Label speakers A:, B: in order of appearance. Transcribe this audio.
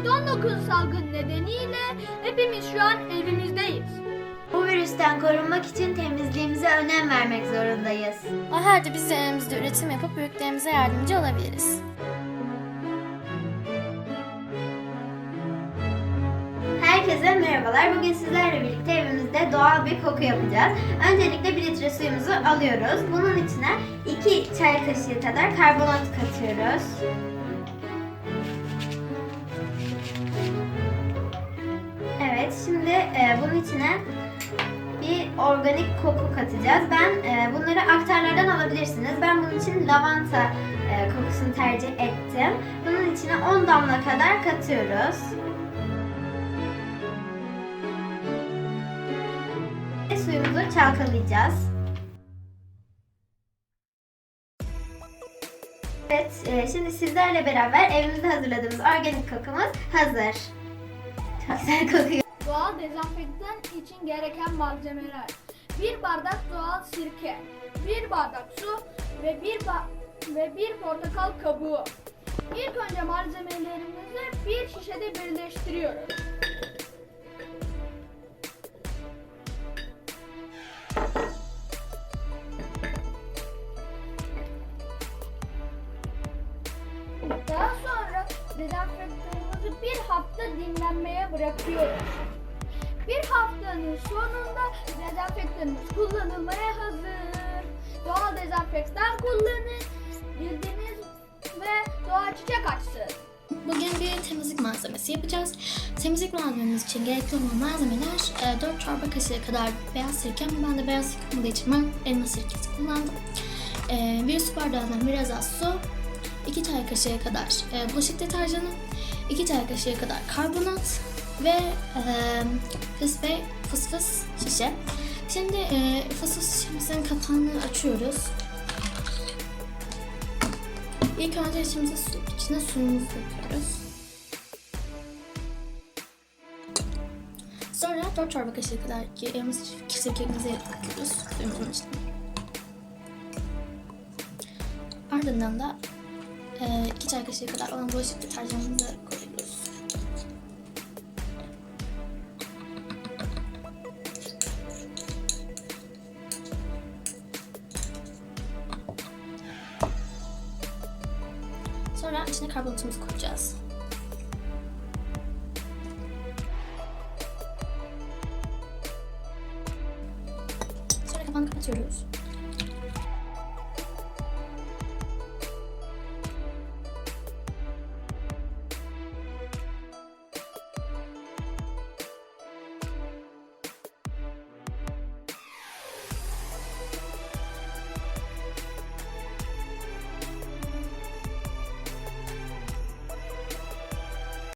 A: Covid-19 salgın nedeniyle hepimiz şu an evimizdeyiz.
B: Bu virüsten korunmak için temizliğimize önem vermek zorundayız.
C: O halde biz de evimizde üretim yapıp büyüklerimize yardımcı olabiliriz.
B: Herkese merhabalar. Bugün sizlerle birlikte evimizde doğal bir koku yapacağız. Öncelikle bir litre suyumuzu alıyoruz. Bunun içine 2 çay kaşığı kadar karbonat katıyoruz. Şimdi e, bunun içine bir organik koku katacağız. Ben e, bunları aktarlardan alabilirsiniz. Ben bunun için lavanta e, kokusunu tercih ettim. Bunun içine 10 damla kadar katıyoruz. Ve suyumuzu çalkalayacağız. Evet, e, şimdi sizlerle beraber evimizde hazırladığımız organik kokumuz hazır. Çok güzel kokuyor.
A: Doğal dezenfektan için gereken malzemeler. Bir bardak doğal sirke, bir bardak su ve bir ba- ve bir portakal kabuğu. İlk önce malzemelerimizi bir şişede birleştiriyoruz. Daha sonra dezenfektanımızı bir hafta dinlenmeye bırakıyoruz. Haftanın sonunda dezenfektanımız kullanılmaya hazır. Doğal dezenfektan kullanın. Bildiğiniz ve doğa çiçek açsın.
C: Bugün bir temizlik malzemesi yapacağız. Temizlik malzememiz için gerekli olan malzemeler e, 4 çorba kaşığı kadar beyaz sirke ama ben de beyaz sirke olmadığı için ben elma sirkesi kullandım. E, bir su bardağından biraz az su, 2 çay kaşığı kadar e, bulaşık deterjanı, 2 çay kaşığı kadar karbonat ve e, fıs ve fıs fıs şişe. Şimdi e, fıs fıs şişemizin kapağını açıyoruz. İlk önce içimize su, içine suyumuzu döküyoruz. Sonra 4 çorba kaşığı kadar elma sirkemizi ekliyoruz suyumuzun içine. Ardından da 2 çay kaşığı kadar olan bulaşık deterjanımızı koyuyoruz. Sonra içine karbonatımızı koyacağız. Sonra kapağını kapatıyoruz.